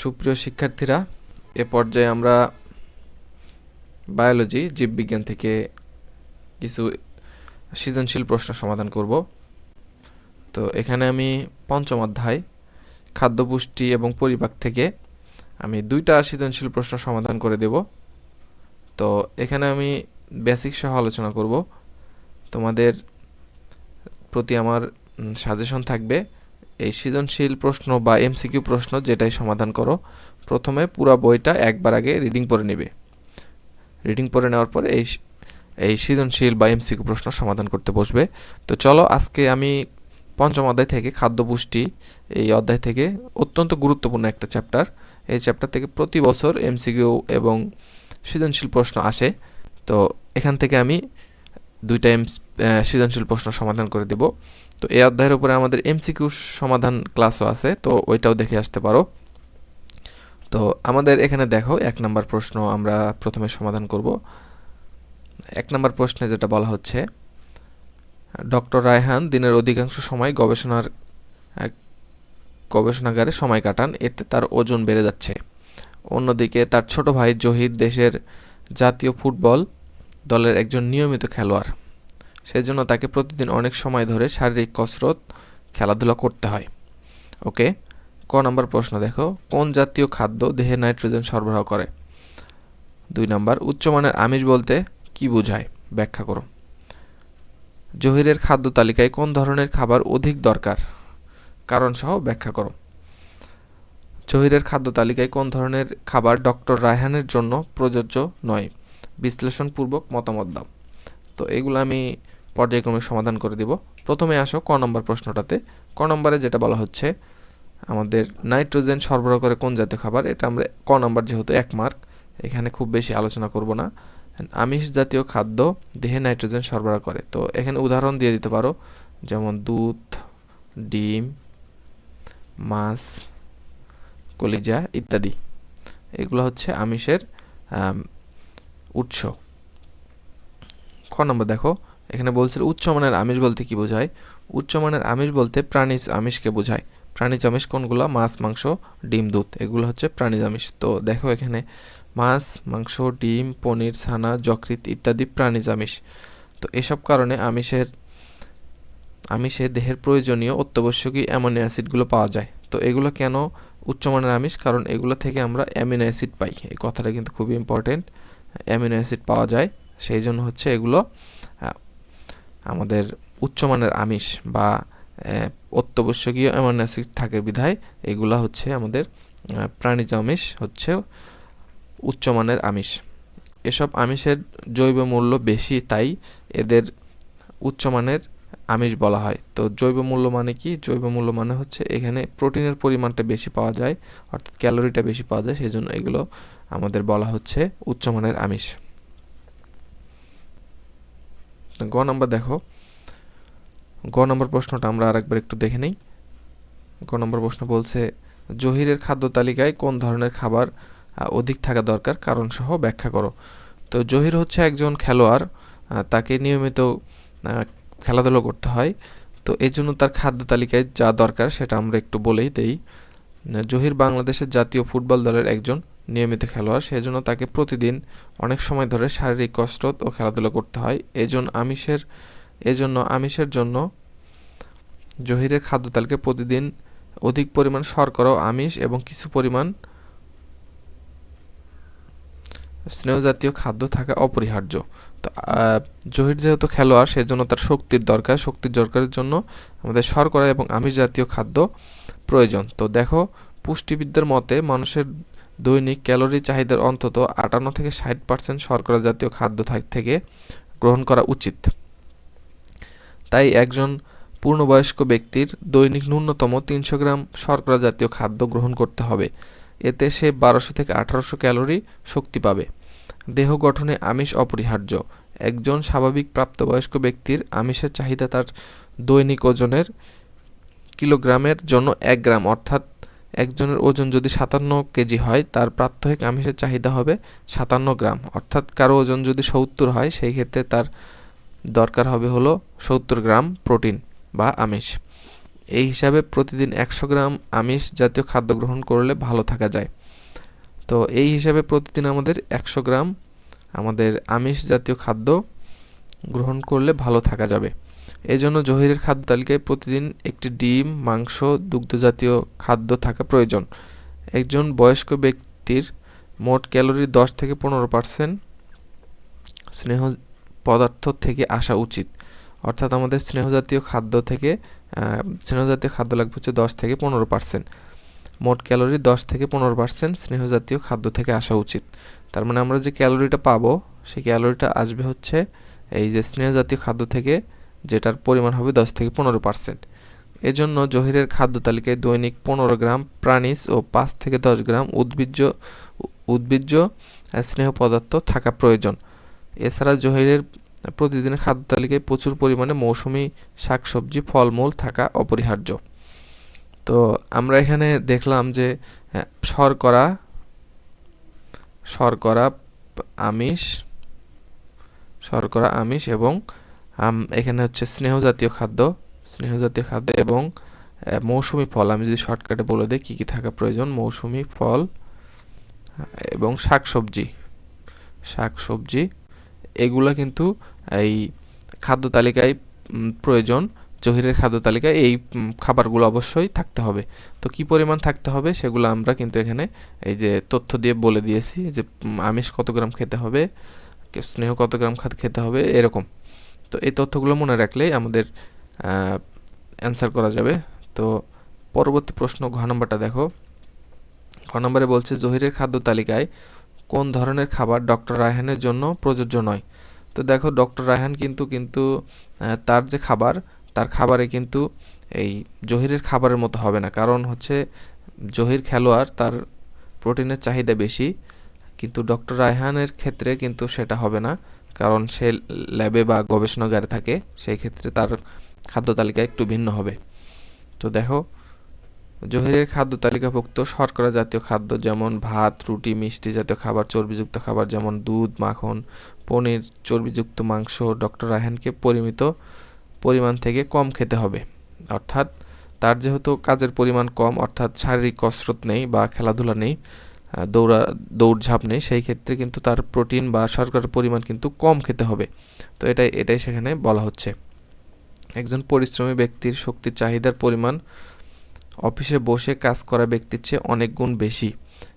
সুপ্রিয় শিক্ষার্থীরা, এ পর্যায়ে আমরা বায়োলজি জীববিজ্ঞান থেকে কিছু সৃজনশীল প্রশ্ন সমাধান করব। তো এখানে আমি পঞ্চম অধ্যায় খাদ্য পুষ্টি এবং পরিপাক থেকে আমি দুইটা সৃজনশীল প্রশ্ন সমাধান করে দেব। তো এখানে আমি বেসিক সহ আলোচনা করব। তোমাদের প্রতি আমার সাজেশন থাকবে সৃজনশীল প্রশ্ন বা এমসিকিউ প্রশ্ন যেটাই সমাধান করো, প্রথমে পুরো বইটা একবার আগে রিডিং পড়ে নেবে। রিডিং পড়ে নেওয়ার পরে এই এই সৃজনশীল বা এমসিকিউ প্রশ্ন সমাধান করতে বসবে। তো চলো আজকে আমি পঞ্চম অধ্যায় থেকে খাদ্য পুষ্টি এই অধ্যায় থেকে অত্যন্ত গুরুত্বপূর্ণ একটা চ্যাপ্টার এই চ্যাপ্টার থেকে প্রতি বছর এমসিকিউ এবং সৃজনশীল প্রশ্ন আসে। তো এখান থেকে আমি দুইটা এম সৃজনশীল প্রশ্ন সমাধান করে দেব। তো এই অধ্যায়ের উপরে আমাদের এমসিকিউ সমাধান ক্লাসও আছে, তো ওইটাও দেখে আসতে পারো। তো আমাদের এখানে দেখো, এক নম্বর প্রশ্ন আমরা প্রথমে সমাধান করব। এক নম্বর প্রশ্নে যেটা বলা হচ্ছে, ডক্টর রায়হান দিনের অধিকাংশ সময় গবেষণার গবেষণাগারে সময় কাটান, এতে তার ওজন বেড়ে যাচ্ছে। অন্যদিকে তার ছোট ভাই জহির দেশের জাতীয় ফুটবল দলের একজন নিয়মিত খেলোয়াড়। সেজন্য তাকে প্রতিদিন অনেক সময় ধরে শারীরিক কসরত খেলাধুলা করতে হয়। ওকে, ক নম্বর প্রশ্ন দেখো। কোন জাতীয় খাদ্য দেহে নাইট্রোজেন সরবরাহ করে? দুই নম্বর, উচ্চমানের আমিষ বলতে কি বোঝায়? ব্যাখ্যা করো। জহিরের খাদ্য তালিকায় কোন ধরনের খাবার অধিক দরকার? কারণ সহ ব্যাখ্যা করো। জহিরের খাদ্য তালিকায় কোন ধরনের খাবার ডক্টর রায়হানের জন্য প্রযোজ্য নয়? বিশ্লেষণপূর্বক মতামত দাও। তো এগুলো আমি পর্যায়ক্রমিক সমাধান করে দিব। প্রথমে আসো ক নম্বর প্রশ্নটাতে। ক নম্বরে যেটা বলা হচ্ছে, আমাদের নাইট্রোজেন সরবরাহ করে কোন জাতীয় খাবার? এটা আমরা ক নম্বর যেহেতু এক মার্ক, এখানে খুব বেশি আলোচনা করব না। আমিষ জাতীয় খাদ্য দেহে নাইট্রোজেন সরবরাহ করে। তো এখানে উদাহরণ দিয়ে দিতে পারো। যেমন দুধ, ডিম, মাছ, কলিজা ইত্যাদি। এগুলো হচ্ছে আমিষের উৎস। খ নম্বর দেখো, এখানে বলছিল উচ্চমানের আমিষ বলতে কি বোঝায়? উচ্চমানের আমিষ বলতে প্রাণীজ আমিষকে বোঝায়। প্রাণীজ আমিষ কোনগুলো? মাছ, মাংস, ডিম, দুধ, এগুলো হচ্ছে প্রাণীজ আমিষ। তো দেখো এখানে মাছ, মাংস, ডিম, পনির, ছানা যকৃত ইত্যাদি প্রাণীজ আমিষ। তো এসব কারণে আমিষের, আমিষে দেহের প্রয়োজনীয় অত্যাবশ্যকীয় অ্যামোনিয়া অ্যাসিডগুলো পাওয়া যায়। তো এগুলো কেন উচ্চমানের আমিষ? কারণ এগুলো থেকে আমরা অ্যামিনো অ্যাসিড পাই। এই কথাটা কিন্তু খুবই ইম্পর্টেন্ট অ্যামিনো অ্যাসিড পাওয়া যায়। সেই জন্য হচ্ছে এগুলো আমাদের উচ্চমানের আমিষ বা অত্যাবশ্যকীয় অ্যামিনো অ্যাসিড থাকে বিধায় এগুলো হচ্ছে আমাদের প্রাণীজ আমিষ হচ্ছে উচ্চমানের আমিষ। এসব আমিষের জৈব মূল্য বেশি, তাই এদের উচ্চমানের আমিষ বলা হয়। তো জৈব মূল্য মানে কি? জৈব মূল্য মানে হচ্ছে এখানে প্রোটিনের পরিমাণটা বেশি পাওয়া যায়, অর্থাৎ ক্যালোরিটা বেশি পাওয়া যায় সেই জন্য এগুলো আমাদের বলা হচ্ছে উচ্চমানের আমিষ। গ নম্বর দেখো। গ নম্বর প্রশ্নটা আমরা আরেকবার একটু দেখে নেই। গ নম্বর প্রশ্ন বলছে, জহিরের খাদ্য তালিকায় কোন ধরনের খাবার অধিক থাকা দরকার? কারণ সহ ব্যাখ্যা করো। তো জহির হচ্ছে একজন খেলোয়াড় তাকে নিয়মিত খেলাধুলো করতে হয়। তো এই জন্য তার খাদ্য তালিকায় যা দরকার সেটা আমরা একটু বলেই দেই। জহির বাংলাদেশের জাতীয় ফুটবল দলের একজন নিয়মিত খেলোয়াড়। সেজন্য তাকে প্রতিদিন অনেক সময় ধরে শারীরিক কসরত ও খেলাধুলা করতে হয়। এজন্য আমিষের এজন্য আমিষের জন্য জহিরের খাদ্য তালিকায় প্রতিদিন অধিক পরিমাণ শর্করা আমিষ এবং কিছু পরিমাণ স্নেহ জাতীয় খাদ্য থাকা অপরিহার্য। তো জহির যেহেতু খেলোয়াড়, সেজন্য তার শক্তির দরকার। শক্তির দরকারের জন্য আমাদের শর্করা এবং আমিষ জাতীয় খাদ্য প্রয়োজন। তো দেখো, পুষ্টিবিদদের মতে মানুষের দৈনিক ক্যালোরি চাহিদার অন্তত আটান্ন থেকে ষাট পার্সেন্ট শর্করা জাতীয় খাদ্য থেকে গ্রহণ করা উচিত। তাই একজন পূর্ণবয়স্ক ব্যক্তির দৈনিক ন্যূনতম তিনশো গ্রাম শর্করা জাতীয় খাদ্য গ্রহণ করতে হবে। এতে সে বারোশো থেকে আঠারোশো ক্যালোরি শক্তি পাবে। দেহ গঠনে আমিষ অপরিহার্য। একজন স্বাভাবিক প্রাপ্তবয়স্ক ব্যক্তির আমিষের চাহিদা তার দৈনিক ওজনের কিলোগ্রামের জন্য এক গ্রাম, অর্থাৎ একজনের ওজন যদি সাতান্ন কেজি হয়, তার প্রাত্যহিক আমিষের চাহিদা হবে সাতান্ন গ্রাম, অর্থাৎ কারও ওজন যদি সত্তর হয়, সেই ক্ষেত্রে তার দরকার হবে হলো সত্তর গ্রাম প্রোটিন বা আমিষ। এই হিসাবে প্রতিদিন একশো গ্রাম আমিষ জাতীয় খাদ্য গ্রহণ করলে ভালো থাকা যায়। তো এই হিসাবে প্রতিদিন আমাদের একশো গ্রাম আমাদের আমিষ জাতীয় খাদ্য গ্রহণ করলে ভালো থাকা যাবে। এই জন্য জহিরের খাদ্য তালিকায় প্রতিদিন একটি ডিম, মাংস, দুগ্ধ জাতীয় খাদ্য থাকা প্রয়োজন। একজন বয়স্ক ব্যক্তির মোট ক্যালোরি দশ থেকে পনেরো পার্সেন্ট স্নেহ পদার্থ থেকে আসা উচিত। অর্থাৎ আমাদের স্নেহজাতীয় খাদ্য থেকে স্নেহজাতীয় খাদ্য লাগবে হচ্ছে দশ থেকে পনেরো পার্সেন্ট। মোট ক্যালোরি দশ থেকে পনেরো পার্সেন্ট স্নেহজাতীয় খাদ্য থেকে আসা উচিত। তার মানে আমরা যে ক্যালোরিটা পাবো, সেই ক্যালোরিটা আসবে হচ্ছে এই যে স্নেহজাতীয় খাদ্য থেকে, যেটার পরিমাণ হবে দশ থেকে পনেরো পার্সেন্ট। এজন্য জহিরের খাদ্য তালিকায় দৈনিক পনেরো গ্রাম প্রাণীজ ও পাঁচ থেকে দশ গ্রাম উদ্ভিজ্জ উদ্ভিজ্জ স্নেহ পদার্থ থাকা প্রয়োজন। এছাড়া জহিরের প্রতিদিনের খাদ্য তালিকায় প্রচুর পরিমাণে মৌসুমি শাকসবজি, ফলমূল থাকা অপরিহার্য। তো আমরা এখানে দেখলাম যে শর্করা শর্করা, আমিষ শর্করা, আমিষ এবং এখানে হচ্ছে স্নেহ জাতীয় খাদ্য, স্নেহ জাতীয় খাদ্য এবং মৌসুমি ফল। আমি যদি শর্টকাটে বলে দিই, কী কী থাকা প্রয়োজন? মৌসুমি ফল, এবং শাকসবজি। শাকসবজি, এগুলো কিন্তু এই খাদ্য তালিকায় প্রয়োজন। জহিরের খাদ্য তালিকায় এই খাবারগুলো অবশ্যই থাকতে হবে। তো কি পরিমাণ থাকতে হবে সেগুলো আমরা কিন্তু এখানে এই যে তথ্য দিয়ে বলে দিয়েছি যে আমিষ কত গ্রাম খেতে হবে স্নেহ কত গ্রাম খাদ খেতে হবে, এরকম। তো এই তথ্যগুলো মনে রাখলেই আমাদের অ্যান্সার করা যাবে। তো পরবর্তী প্রশ্ন ঘ নম্বরটা দেখো। ঘ নম্বরে বলছে, জহিরের খাদ্য তালিকায় কোন ধরনের খাবার ডক্টর রায়হানের জন্য প্রযোজ্য নয়? তো দেখো, ডক্টর রায়হান কিন্তু কিন্তু তার যে খাবার তার খাবারে কিন্তু এই জহিরের খাবারের মতো হবে না। কারণ হচ্ছে জহির খেলোয়াড়, তার প্রোটিনের চাহিদা বেশি, কিন্তু ডক্টর রায়হানের ক্ষেত্রে কিন্তু সেটা হবে না। কারণ সে ল্যাবে বা গবেষণাগারে থাকে, সেই ক্ষেত্রে তার খাদ্য তালিকা একটু ভিন্ন হবে। তো দেখো, জহিরের খাদ্য তালিকাভুক্ত শর্করা জাতীয় খাদ্য যেমন ভাত, রুটি, মিষ্টি জাতীয় খাবার, চর্বিযুক্ত খাবার যেমন দুধ, মাখন, পনির, চর্বিযুক্ত মাংস, ডক্টর রায়হানকে পরিমিত পরিমাণ থেকে কম খেতে হবে। অর্থাৎ তার যেহেতু কাজের পরিমাণ কম, অর্থাৎ শারীরিক কসরত নেই বা খেলাধুলা নেই দৌড়া, দৌড়ঝাঁপ নেই, সেই ক্ষেত্রে কিন্তু তার প্রোটিন বা শর্করার পরিমাণ কিন্তু কম খেতে হবে। তো এটাই এটাই সেখানে বলা হচ্ছে। একজন পরিশ্রমী ব্যক্তির শক্তির চাহিদার পরিমাণ, অফিসে বসে কাজ করা ব্যক্তির চেয়ে অনেক গুণ বেশি।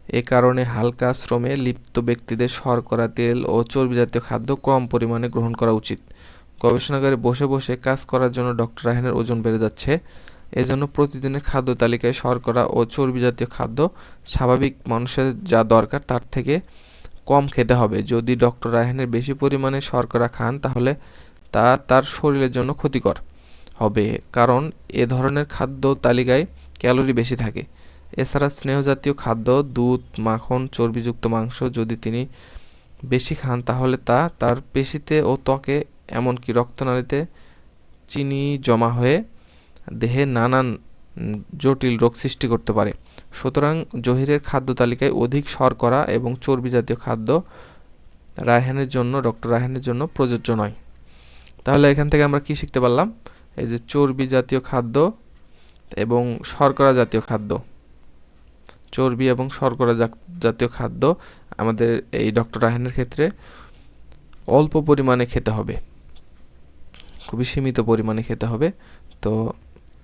এ কারণে হালকা শ্রমে লিপ্ত ব্যক্তিদের শর্করা, তেল ও চর্বি জাতীয় খাদ্য কম পরিমাণে গ্রহণ করা উচিত। গবেষণাগারে বসে বসে কাজ করার জন্য ডক্টর রাহেনের ওজন বেড়ে যাচ্ছে। এজন্য প্রতিদিনের খাদ্য তালিকায় শর্করা ও চর্বি জাতীয় খাদ্য স্বাভাবিক মানুষের যা দরকার তার থেকে কম খেতে হবে। যদি ডক্টর রায়হানের বেশি পরিমাণে শর্করা খান, তাহলে তা তার শরীরের জন্য ক্ষতিকর হবে, কারণ এ ধরনের খাদ্য তালিকায় ক্যালোরি বেশি থাকে। এছাড়া স্নেহজাতীয় খাদ্য, দুধ, মাখন, চর্বিযুক্ত মাংস যদি তিনি বেশি খান, তাহলে তা তার পেশিতে ও ত্বকে এমনকি রক্তনালীতে চিনি জমা হয়ে দেহে নানান জটিল রোগ সৃষ্টি করতে পারে। সুতরাং জহিরের খাদ্য তালিকায় অধিক শর্করা এবং চর্বি জাতীয় খাদ্য রায়হানের জন্য, ডক্টর রায়হানের জন্য প্রযোজ্য নয়। তাহলে এখান থেকে আমরা কি শিখতে পারলাম? এই যে চর্বি জাতীয় খাদ্য এবং শর্করা জাতীয় খাদ্য। চর্বি এবং শর্করা জাতীয় খাদ্য আমাদের এই ডক্টর রায়হানের ক্ষেত্রে অল্প পরিমাণে খেতে হবে। খুবই সীমিত পরিমাণে খেতে হবে। তো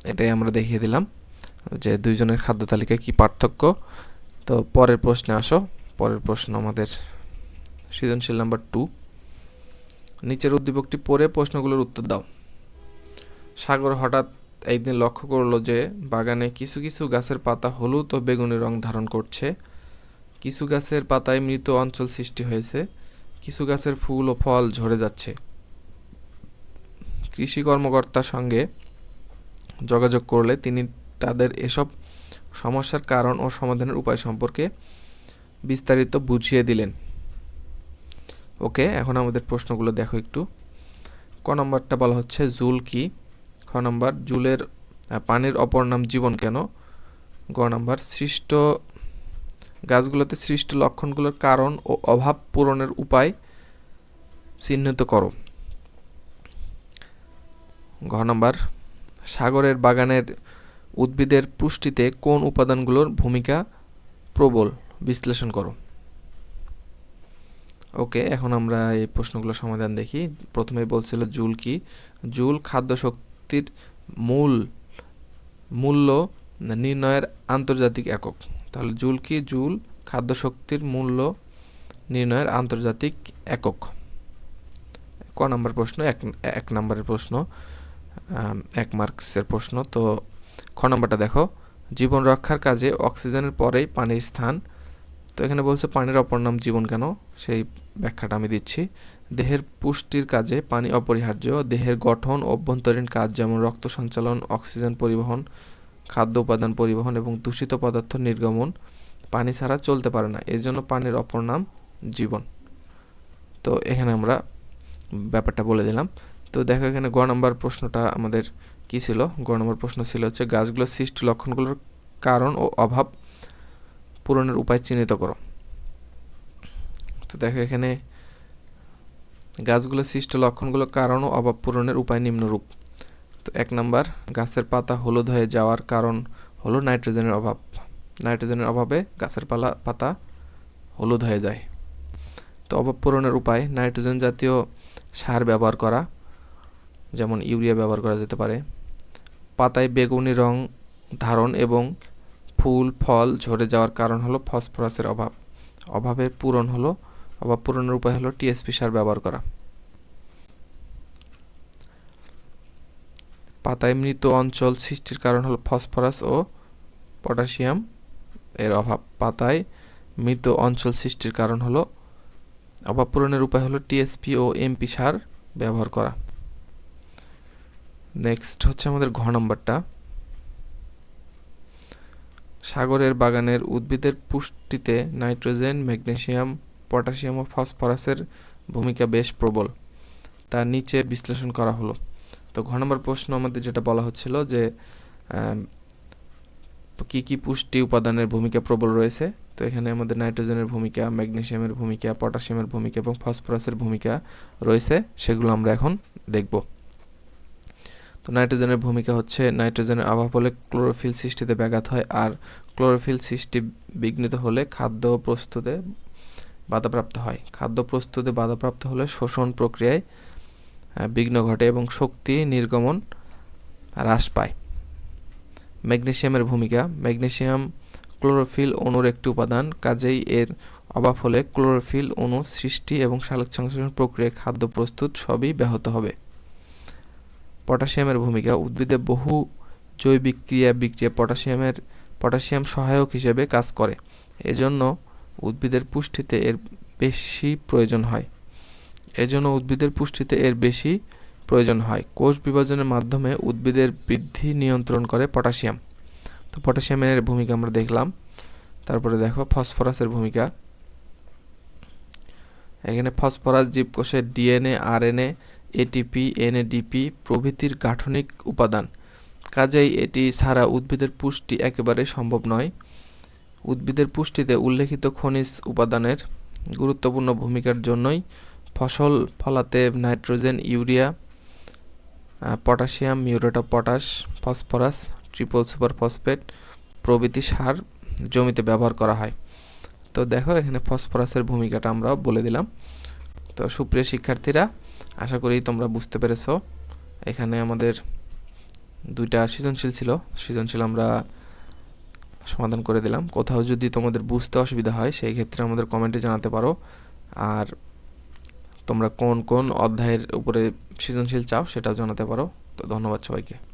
এটাই আমরা দেখিয়ে দিলাম যে দুইজনের খাদ্য তালিকায় কী পার্থক্য। তো পরের প্রশ্নে আসো। পরের প্রশ্ন আমাদের সৃজনশীল নাম্বার টু নিচের উদ্দীপকটি পড়ে প্রশ্নগুলোর উত্তর দাও। সাগর হঠাৎ একদিন লক্ষ্য করল যে বাগানে কিছু কিছু গাছের পাতা হলুদ ও বেগুনি রং ধারণ করছে। কিছু গাছের পাতায় মৃত অঞ্চল সৃষ্টি হয়েছে। কিছু গাছের ফুল ও ফল ঝরে যাচ্ছে। কৃষি কর্মকর্তার সঙ্গে যোগাযোগ করলে তিনি তাদের এসব সমস্যার কারণ ও সমাধানের উপায় সম্পর্কে বিস্তারিত বুঝিয়ে দিলেন। ওকে, এখন আমাদের প্রশ্নগুলো দেখো একটু। ক নম্বরটা বলা হচ্ছে, জুল কি? খ নম্বর, জুলের পানির অপর নাম জীবন কেন? গ নম্বর, সৃষ্ট গাছগুলোতে সৃষ্ট লক্ষণগুলোর কারণ ও অভাব পূরণের উপায় চিহ্নিত করো। ঘ নম্বর, সাগরের বাগানের উদ্ভিদের পুষ্টিতে কোন উপাদানগুলোর ভূমিকা প্রবল? বিশ্লেষণ করো। ওকে, এখন আমরা এই প্রশ্নগুলোর সমাধান দেখি। প্রথমে বলছিল জুল কি? জুল খাদ্য শক্তির মূল মূল্য নির্ণয়ের আন্তর্জাতিক একক। তাহলে জুল কি? জুল খাদ্য শক্তির মূল্য নির্ণয়ের আন্তর্জাতিক একক। ক নম্বর প্রশ্ন? এক এক নম্বরের প্রশ্ন। এক মার্কসের প্রশ্ন। তো খ নম্বরটা দেখো। জীবন রক্ষার কাজে অক্সিজেনের পরেই পানির স্থান। তো এখানে বলছে পানির অপর নাম জীবন কেন? সেই ব্যাখ্যাটা আমি দিচ্ছি। দেহের পুষ্টির কাজে পানি অপরিহার্য। দেহের গঠন, অভ্যন্তরীণ কাজ যেমন রক্ত সঞ্চালন, অক্সিজেন পরিবহন, খাদ্য উপাদান পরিবহন এবং দূষিত পদার্থ নির্গমন। পানি ছাড়া চলতে পারে না। এর জন্য পানির অপর নাম জীবন। তো এখানে আমরা ব্যাপারটা বলে দিলাম। তো দেখো এখানে গ নম্বর প্রশ্নটা আমাদের কি ছিল? গ নম্বর প্রশ্ন ছিল হচ্ছে গাছগুলোর সৃষ্টি লক্ষণগুলোর কারণ ও অভাব পূরণের উপায় চিহ্নিত করো। তো দেখো এখানে গাছগুলোর সৃষ্ট লক্ষণগুলোর কারণ ও অভাব পূরণের উপায় নিম্নরূপ তো এক নাম্বার, গাছের পাতা হলুদ হয়ে যাওয়ার কারণ হলো নাইট্রোজেনের অভাব। নাইট্রোজেনের অভাবে গাছের পালা, পাতা হলুদ হয়ে যায়। তো অভাব পূরণের উপায়, নাইট্রোজেন জাতীয় সার ব্যবহার করা যেমন ইউরিয়া ব্যবহার করা যেতে পারে। পাতায় বেগুনি রং ধারণ এবং ফুল, ফল ঝরে যাওয়ার কারণ হলো ফসফরাসের অভাব। অভাবের পূরণ হলো, অভাব পূরণের উপায় হলো টিএসপি সার ব্যবহার করা। পাতায় মৃত অঞ্চল সৃষ্টির কারণ হলো ফসফরাস ও পটাশিয়াম এর অভাব। পাতায় মৃত অঞ্চল সৃষ্টির কারণ হলো, অভাব পূরণের উপায় হলো টিএসপি ও এমপি সার ব্যবহার করা। নেক্সট হচ্ছে আমাদের ঘ নম্বরটা। সাগরের বাগানের উদ্ভিদের পুষ্টিতে নাইট্রোজেন, ম্যাগনেসিয়াম, পটাশিয়াম ও ফসফরাসের ভূমিকা বেশ প্রবল। তার নিচে বিশ্লেষণ করা হলো। তো ঘ নম্বর প্রশ্ন আমাদের যেটা বলা হচ্ছিল যে কী কী পুষ্টি উপাদানের ভূমিকা প্রবল রয়েছে? তো এখানে আমাদের নাইট্রোজেনের ভূমিকা, ম্যাগনেসিয়ামের ভূমিকা, পটাশিয়ামের ভূমিকা এবং ফসফরাসের ভূমিকা রয়েছে, সেগুলো আমরা এখন দেখব। তো নাইট্রোজেনের ভূমিকা হচ্ছে নাইট্রোজেনের অভাব হলে ক্লোরোফিল সৃষ্টিতে ব্যাঘাত হয় আর ক্লোরোফিল সৃষ্টি বিঘ্নিত হলে খাদ্য প্রস্তুতে বাধাপ্রাপ্ত হয়। খাদ্য প্রস্তুতে বাধাপ্রাপ্ত হলে শোষণ প্রক্রিয়ায় বিঘ্ন ঘটে এবং শক্তি নির্গমন হ্রাস পায়। ম্যাগনেশিয়ামের ভূমিকা, ম্যাগনেশিয়াম ক্লোরোফিল অণুর একটি উপাদান, কাজেই এর অভাব হলে ক্লোরোফিল অণু সৃষ্টি এবং সালোক সংশ্লেষণ প্রক্রিয়ায় খাদ্য প্রস্তুত সবই ব্যাহত হবে। পটাশিয়ামের ভূমিকা। উদ্ভিদে বহু জৈবিক ক্রিয়া বিক্রিয়া পটাশিয়ামের, পটাশিয়াম সহায়ক হিসেবে কাজ করে। এজন্য উদ্ভিদের পুষ্টিতে এর বেশি প্রয়োজন হয়। এজন্য উদ্ভিদের পুষ্টিতে এর বেশি প্রয়োজন হয়। কোষ বিভাজনের মাধ্যমে উদ্ভিদের বৃদ্ধি নিয়ন্ত্রণ করে পটাশিয়াম। তো পটাশিয়ামের ভূমিকা আমরা দেখলাম। তারপরে দেখো ফসফরাসের ভূমিকা। এখানে ফসফরাস জীবকোষের ডিএনএ, আরএনএ এটিপি এনএডিপি প্রভৃতির গাঠনিক উপাদান। কাজেই এটি ছাড়া উদ্ভিদের পুষ্টি একেবারে সম্ভব নয়। উদ্ভিদের পুষ্টিতে উল্লেখিত খনিজ উপাদানের গুরুত্বপূর্ণ ভূমিকার জন্যই ফসল ফলাতে nitrogen, urea potassium, muriate of potash, phosphorus, triple super phosphate প্রভৃতি সার জমিতে ব্যবহার করা হয়। তো দেখো এখানে ফসফরাসের ভূমিকাটা আমরা বলে দিলাম। তো সুপ্রিয় শিক্ষার্থীরা আশা করি তোমরা বুঝতে পেরেছ। এখানে আমাদের দুইটা সৃজনশীল ছিল। সৃজনশীল আমরা সমাধান করে দিলাম। কোথাও যদি তোমাদের বুঝতে অসুবিধা হয়, সেই ক্ষেত্রে আমাদের কমেন্টে জানাতে পারো। আর তোমরা কোন কোন অধ্যায়ের উপরে সৃজনশীল চাও, সেটাও জানাতে পারো। তো ধন্যবাদ সবাইকে।